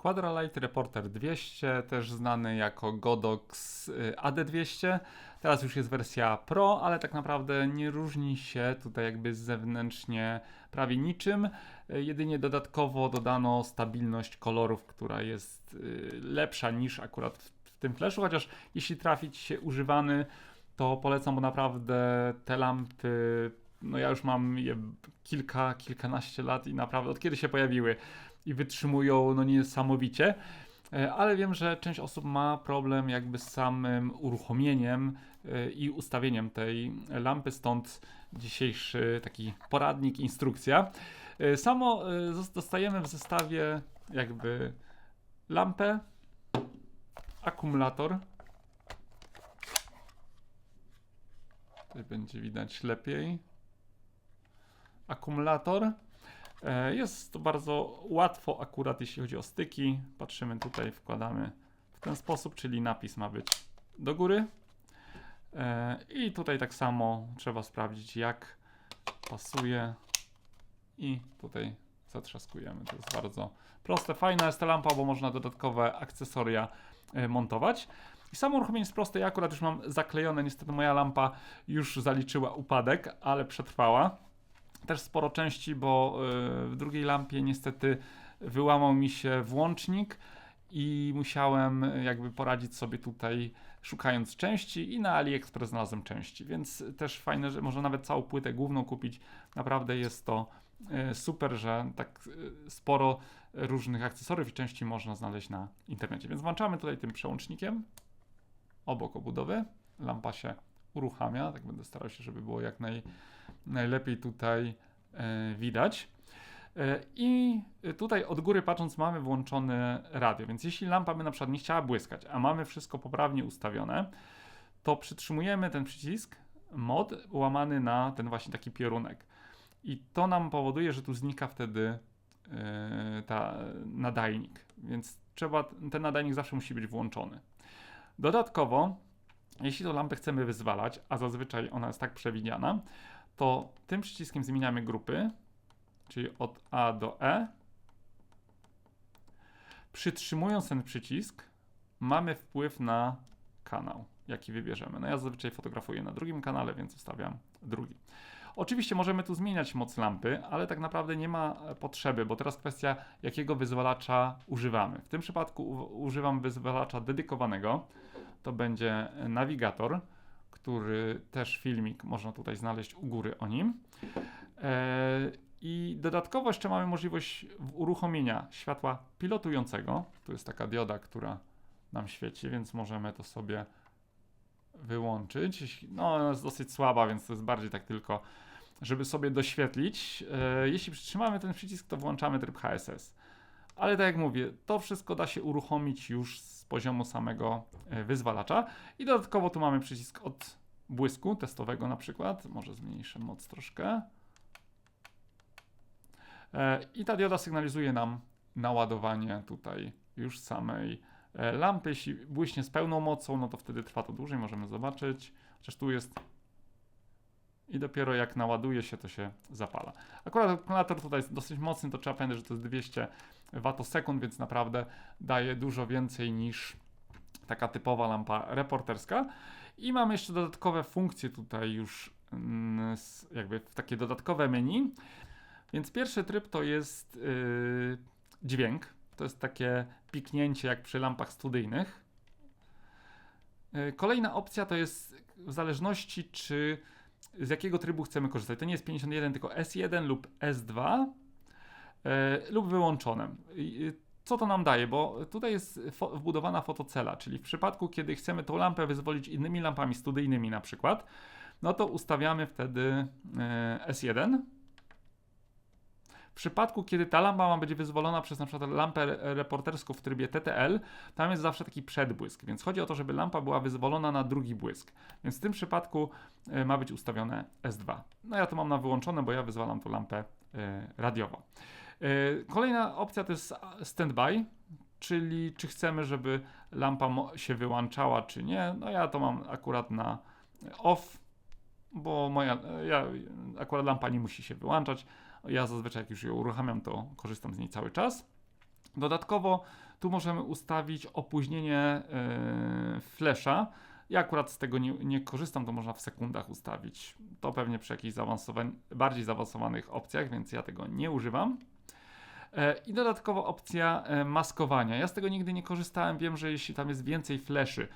Quadralight Reporter 200, też znany jako Godox y, AD200. Teraz już jest wersja Pro, ale tak naprawdę nie różni się tutaj jakby zewnętrznie prawie niczym. Y, Jedynie dodatkowo dodano stabilność kolorów, która jest y, lepsza niż akurat w, tym flashu, chociaż jeśli trafić się używany, to polecam, bo naprawdę te lampy, no ja już mam je kilka, kilkanaście lat i naprawdę od kiedy się pojawiły i wytrzymują no niesamowicie. E, Ale wiem, że część osób ma problem jakby z samym uruchomieniem e, i ustawieniem tej lampy, stąd dzisiejszy taki poradnik, instrukcja. E, Samo dostajemy w zestawie jakby lampę, akumulator. Tutaj będzie widać lepiej. Akumulator. E, Jest to bardzo łatwo, akurat jeśli chodzi o styki. Patrzymy tutaj, wkładamy w ten sposób, czyli napis ma być do góry. E, I tutaj tak samo trzeba sprawdzić, jak pasuje. I tutaj zatrzaskujemy. To jest bardzo proste. Fajna jest ta lampa, bo można dodatkowe akcesoria e, montować. I samo uruchomienie jest proste. Ja akurat już mam zaklejone. Niestety moja lampa już zaliczyła upadek, ale przetrwała też sporo części, bo y, w drugiej lampie niestety wyłamał mi się włącznik i musiałem y, jakby poradzić sobie tutaj szukając części i na AliExpress znalazłem części, więc też fajne, że można nawet całą płytę główną kupić. Naprawdę jest to y, super, że tak sporo różnych akcesoriów i części można znaleźć na internecie. Więc włączamy tutaj tym przełącznikiem obok obudowy. Lampa się uruchamia, tak będę starał się, żeby było jak naj, najlepiej tutaj e, widać. E, I tutaj od góry patrząc mamy włączone radio, więc jeśli lampa by na przykład nie chciała błyskać, a mamy wszystko poprawnie ustawione, to przytrzymujemy ten przycisk mod łamany na ten właśnie taki piorunek. I to nam powoduje, że tu znika wtedy e, ta nadajnik, więc trzeba, ten nadajnik zawsze musi być włączony. Dodatkowo, jeśli tą lampę chcemy wyzwalać, a zazwyczaj ona jest tak przewidziana, to tym przyciskiem zmieniamy grupy, czyli od A do E. Przytrzymując ten przycisk, mamy wpływ na kanał, jaki wybierzemy. No ja zazwyczaj fotografuję na drugim kanale, więc ustawiam drugi. Oczywiście możemy tu zmieniać moc lampy, ale tak naprawdę nie ma potrzeby, bo teraz kwestia, jakiego wyzwalacza używamy. W tym przypadku używam wyzwalacza dedykowanego. To będzie nawigator, który też filmik można tutaj znaleźć u góry o nim. E, I dodatkowo jeszcze mamy możliwość uruchomienia światła pilotującego. Tu jest taka dioda, która nam świeci, więc możemy to sobie wyłączyć. No, ona jest dosyć słaba, więc to jest bardziej tak tylko, żeby sobie doświetlić. E, Jeśli przytrzymamy ten przycisk, to włączamy tryb HSS. Ale tak jak mówię, to wszystko da się uruchomić już z poziomu samego e, wyzwalacza. I dodatkowo tu mamy przycisk od błysku testowego na przykład. Może zmniejszę moc troszkę. E, I ta dioda sygnalizuje nam naładowanie tutaj już samej e, lampy. Jeśli błyśnie z pełną mocą, no to wtedy trwa to dłużej, możemy zobaczyć. Chociaż tu jest i dopiero jak naładuje się, to się zapala. Akurat akumulator tutaj jest dosyć mocny, to trzeba pamiętać, że to jest 200 watosekund, więc naprawdę daje dużo więcej niż taka typowa lampa reporterska. I mamy jeszcze dodatkowe funkcje tutaj już mm, jakby w takie dodatkowe menu. Więc pierwszy tryb to jest yy, dźwięk. To jest takie piknięcie jak przy lampach studyjnych. Yy, Kolejna opcja to jest w zależności czy z jakiego trybu chcemy korzystać. To nie jest 51, tylko S1 lub S2 e, lub wyłączone. Co to nam daje? Bo tutaj jest fo- wbudowana fotocela, czyli w przypadku, kiedy chcemy tą lampę wyzwolić innymi lampami studyjnymi na przykład, no to ustawiamy wtedy e, S1. Przypadku, kiedy ta lampa ma być wyzwolona przez na przykład lampę re- reporterską w trybie TTL, tam jest zawsze taki przedbłysk, więc chodzi o to, żeby lampa była wyzwolona na drugi błysk. Więc w tym przypadku e, ma być ustawione S2. No ja to mam na wyłączone, bo ja wyzwalam tą lampę e, radiowo. E, Kolejna opcja to jest standby, czyli czy chcemy, żeby lampa się wyłączała, czy nie. No ja to mam akurat na off, bo moja, ja, akurat lampa nie musi się wyłączać. Ja zazwyczaj jak już ją uruchamiam, to korzystam z niej cały czas. Dodatkowo tu możemy ustawić opóźnienie yy, flasha. Ja akurat z tego nie, nie, korzystam, to można w sekundach ustawić. To pewnie przy jakichś bardziej zaawansowanych opcjach, więc ja tego nie używam. E, I dodatkowo opcja e, maskowania. Ja z tego nigdy nie korzystałem. Wiem, że jeśli tam jest więcej fleszy,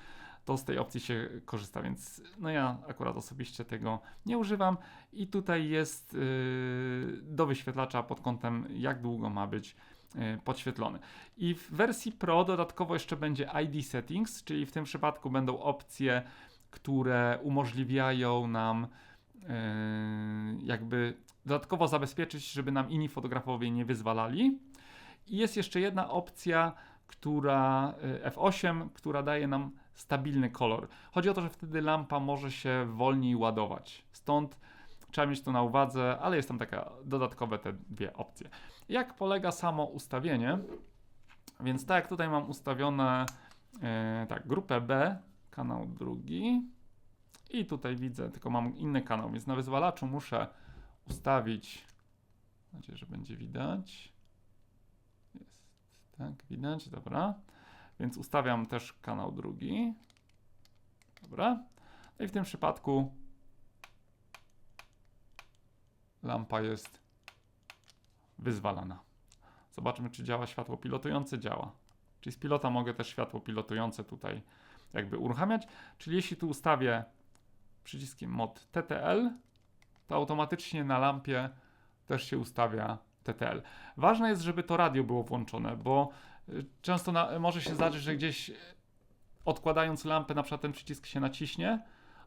to z tej opcji się korzysta, więc no ja akurat osobiście tego nie używam. I tutaj jest yy, do wyświetlacza pod kątem, jak długo ma być yy, podświetlony. I w wersji Pro dodatkowo jeszcze będzie ID Settings, czyli w tym przypadku będą opcje, które umożliwiają nam yy, jakby dodatkowo zabezpieczyć, żeby nam inni fotografowie nie wyzwalali. I jest jeszcze jedna opcja, która y, F8, która daje nam stabilny kolor. Chodzi o to, że wtedy lampa może się wolniej ładować. Stąd trzeba mieć to na uwadze, ale jest tam taka dodatkowe te dwie opcje. Jak polega samo ustawienie? Więc tak tutaj mam ustawione e, tak, grupę B, kanał drugi i tutaj widzę, tylko mam inny kanał, więc na wyzwalaczu muszę ustawić, mam nadzieję, że będzie widać. Jest, tak, widać, dobra. Więc ustawiam też kanał drugi. Dobra. No i w tym przypadku lampa jest wyzwalana. Zobaczmy, czy działa światło pilotujące. Działa. Czyli z pilota mogę też światło pilotujące tutaj jakby uruchamiać. Czyli jeśli tu ustawię przyciskiem mod TTL, to automatycznie na lampie też się ustawia TTL. Ważne jest, żeby to radio było włączone, bo często na, może się zdarzyć, że gdzieś odkładając lampę, na przykład ten przycisk się naciśnie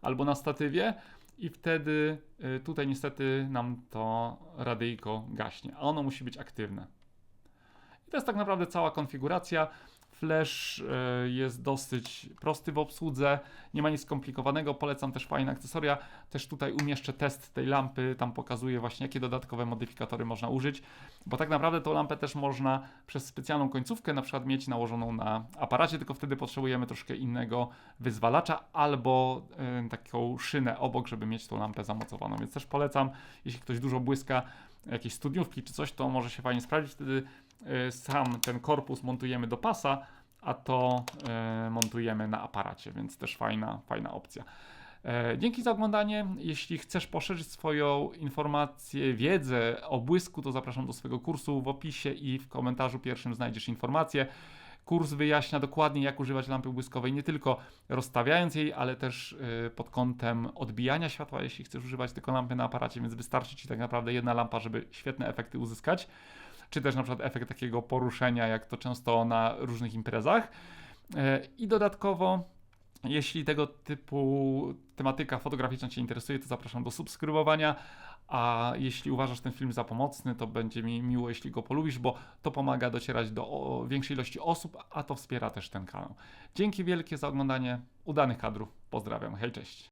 albo na statywie i wtedy y, tutaj niestety nam to radyjko gaśnie, a ono musi być aktywne. I to jest tak naprawdę cała konfiguracja. Flash e, jest dosyć prosty w obsłudze, nie ma nic skomplikowanego, polecam też fajne akcesoria. Też tutaj umieszczę test tej lampy, tam pokazuję właśnie jakie dodatkowe modyfikatory można użyć, bo tak naprawdę tą lampę też można przez specjalną końcówkę na przykład mieć nałożoną na aparacie, tylko wtedy potrzebujemy troszkę innego wyzwalacza albo y, taką szynę obok, żeby mieć tą lampę zamocowaną, więc też polecam, jeśli ktoś dużo błyska, jakieś studniówki czy coś, to może się fajnie sprawdzić, wtedy sam ten korpus montujemy do pasa, a to y, montujemy na aparacie, więc też fajna, fajna opcja. E, dzięki za oglądanie. Jeśli chcesz poszerzyć swoją informację, wiedzę o błysku, to zapraszam do swojego kursu w opisie i w komentarzu pierwszym znajdziesz informacje. Kurs wyjaśnia dokładnie, jak używać lampy błyskowej, nie tylko rozstawiając jej, ale też y, pod kątem odbijania światła, jeśli chcesz używać tylko lampy na aparacie, więc wystarczy Ci tak naprawdę jedna lampa, żeby świetne efekty uzyskać czy też na przykład efekt takiego poruszenia, jak to często na różnych imprezach. E, I dodatkowo, jeśli tego typu tematyka fotograficzna Cię interesuje, to zapraszam do subskrybowania. A jeśli uważasz ten film za pomocny, to będzie mi miło, jeśli go polubisz, bo to pomaga docierać do większej ilości osób, a to wspiera też ten kanał. Dzięki wielkie za oglądanie udanych kadrów. Pozdrawiam. Hej, cześć.